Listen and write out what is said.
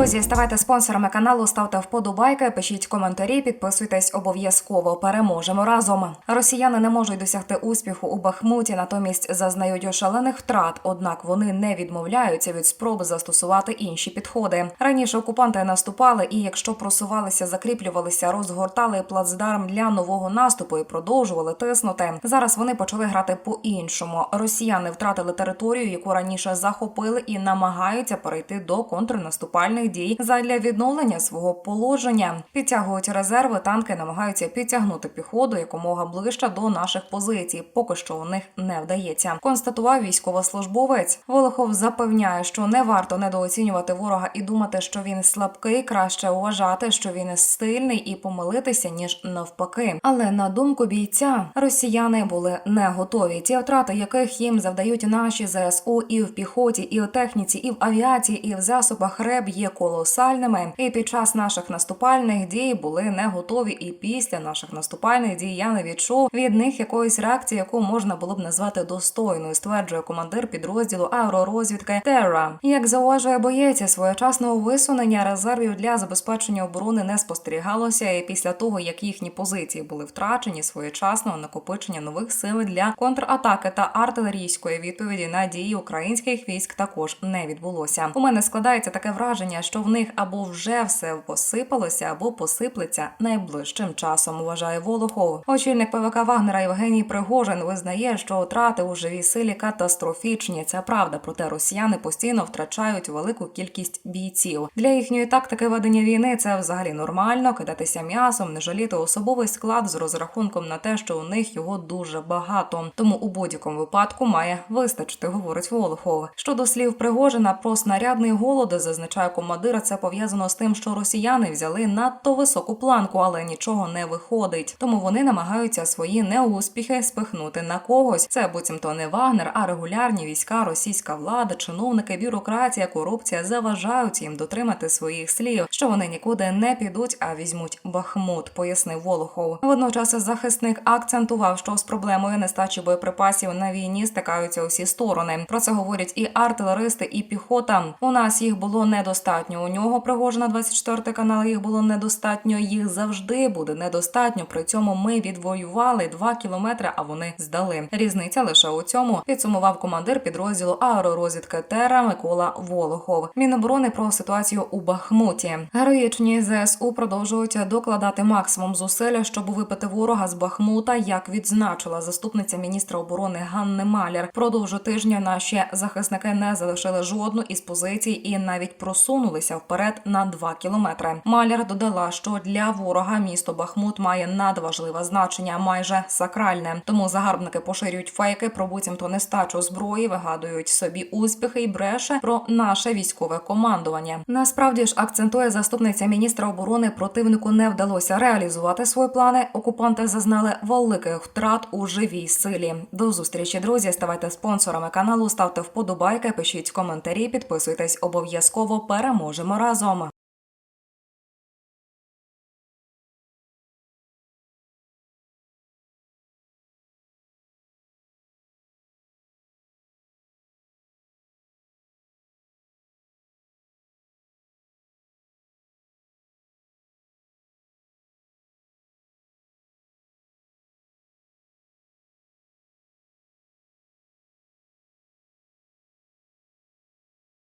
Друзі, ставайте спонсорами каналу, ставте вподобайки, пишіть коментарі, підписуйтесь обов'язково. Переможемо разом. Росіяни не можуть досягти успіху у Бахмуті, натомість зазнають шалених втрат. Однак вони не відмовляються від спроби застосувати інші підходи. Раніше окупанти наступали, і якщо просувалися, закріплювалися, розгортали плацдарм для нового наступу і продовжували тиснути. Зараз вони почали грати по-іншому. Росіяни втратили територію, яку раніше захопили, і намагаються перейти до контрнаступальних дій задля відновлення свого положення. Підтягують резерви, танки намагаються підтягнути піхоту якомога ближче до наших позицій. Поки що у них не вдається. Констатував військовослужбовець. Волохов запевняє, що не варто недооцінювати ворога і думати, що він слабкий. Краще вважати, що він стильний і помилитися ніж навпаки. Але на думку бійця, росіяни були не готові. Ті втрати, яких їм завдають наші ЗСУ і в піхоті, і в техніці, і в авіації, і в засобах РЕБ є колосальними. І під час наших наступальних дій були не готові. І після наших наступальних дій я не відчув від них якоїсь реакції, яку можна було б назвати достойною, стверджує командир підрозділу аеророзвідки Терра. Як зауважує боєць, своєчасного висунення резервів для забезпечення оборони не спостерігалося. І після того, як їхні позиції були втрачені, своєчасного накопичення нових сил для контратаки та артилерійської відповіді на дії українських військ також не відбулося. У мене складається таке враження, що в них або вже все посипалося, або посиплеться найближчим часом. Вважає Волохов. Очільник ПВК Вагнера Євгеній Пригожин визнає, що втрати у живій силі катастрофічні. Це правда, проте росіяни постійно втрачають велику кількість бійців. Для їхньої тактики ведення війни це взагалі нормально. Кидатися м'ясом, не жаліти особовий склад з розрахунком на те, що у них його дуже багато. Тому у будь-якому випадку має вистачити, говорить Волохов. Щодо слів Пригожина про снарядний голод, зазначає командира, це пов'язано з тим, що росіяни взяли надто високу планку, але нічого не виходить. Тому вони намагаються свої неуспіхи спихнути на когось. Це буцімто не Вагнер, а регулярні війська, російська влада, чиновники, бюрократія, корупція заважають їм дотримати своїх слів, що вони нікуди не підуть, а візьмуть Бахмут, пояснив Волохов. Водночас захисник акцентував, що з проблемою нестачі боєприпасів на війні стикаються усі сторони. Про це говорять і артилеристи, і піхота. У нас їх було недостатньо. У нього Пригожина 24 канал. Їх було недостатньо. Їх завжди буде недостатньо. При цьому ми відвоювали 2 кілометри, а вони здали. Різниця лише у цьому підсумував командир підрозділу аеророзвідки Тера Микола Волохов. Міноборони про ситуацію у Бахмуті. Героїчні ЗСУ продовжують докладати максимум зусиль, щоб випити ворога з Бахмута, як відзначила заступниця міністра оборони Ганни Маляр. Продовжу тижня наші захисники не залишили жодну із позицій і навіть просунулися вперед на 2 кілометри. Маляр додала, що для ворога місто Бахмут має надважливе значення, майже сакральне. Тому загарбники поширюють фейки про буцімто нестачу зброї, вигадують собі успіхи і бреше про наше військове командування. Насправді ж акцентує заступниця міністра оборони. Противнику не вдалося реалізувати свої плани. Окупанти зазнали великих втрат у живій силі. До зустрічі, друзі. Ставайте спонсорами каналу, ставте вподобайки, пишіть коментарі, підписуйтесь обов'язково. Переможемо разом.